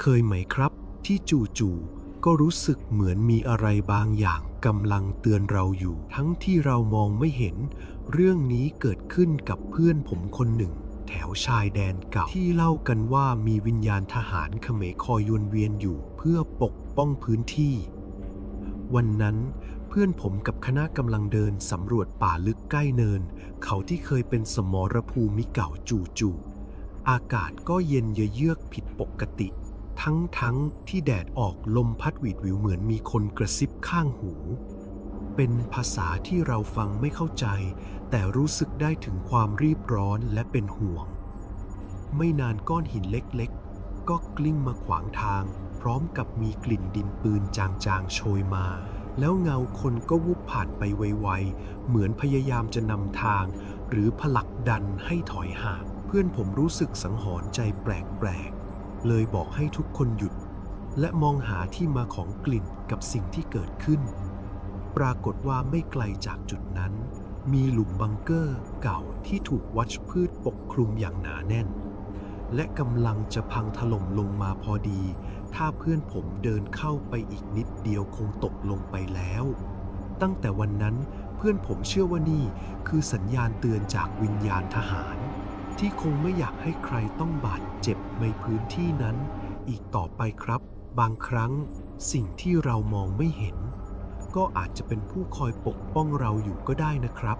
เคยไหมครับ ที่จู่ๆก็รู้สึกเหมือนมีอะไรบางอย่างกำลังเตือนเราอยู่ ทั้งที่เรามองไม่เห็น เรื่องนี้เกิดขึ้นกับเพื่อนผมคนหนึ่ง แถวชายแดนเก่าที่เล่ากันว่ามีวิญญาณทหารเขมรคอยวนเวียนอยู่เพื่อปกป้องพื้นที่ วันนั้นเพื่อนผมกับคณะกำลังเดินสำรวจป่าลึกใกล้เนิน เขาที่เคยเป็นสมรภูมิเก่าจู่ๆอากาศก็เย็นเยือกผิดปกติ ทั้งทั้งที่แดดออกลมพัดหวีดหวิวเหมือนมีคนกระซิบข้างหู เป็นภาษาที่เราฟังไม่เข้าใจ แต่รู้สึกได้ถึงความรีบร้อนและเป็นห่วง ไม่นานก้อนหินเล็กๆ ก็กลิ้งมาขวางทาง พร้อมกับมีกลิ่นดินปืนจางๆ โชยมา แล้วเงาคนก็วุบผ่านไปไวๆ เหมือนพยายามจะนำทาง หรือผลักดันให้ถอยห่างเพื่อนผมรู้สึกสังหรณ์ใจแปลกๆ เลยบอกให้ทุกคนหยุด และมองหาที่มาของกลิ่นกับสิ่งที่เกิดขึ้น ปรากฏว่าไม่ไกลจากจุดนั้น มีหลุมบังเกอร์เก่าที่ถูกวัชพืชปกคลุมอย่างหนาแน่น และกำลังจะพังถล่มลงมาพอดี ถ้าเพื่อนผมเดินเข้าไปอีกนิดเดียวคงตกลงไปแล้ว ตั้งแต่วันนั้นเพื่อนผมเชื่อว่านี่คือสัญญาณเตือนจากวิญญาณทหาร ที่คงไม่อยากให้ใครต้องบาดเจ็บในพื้นที่นั้น อีกต่อไปครับ บางครั้งสิ่งที่เรามองไม่เห็น ก็อาจจะเป็นผู้คอยปกป้องเราอยู่ก็ได้นะครับ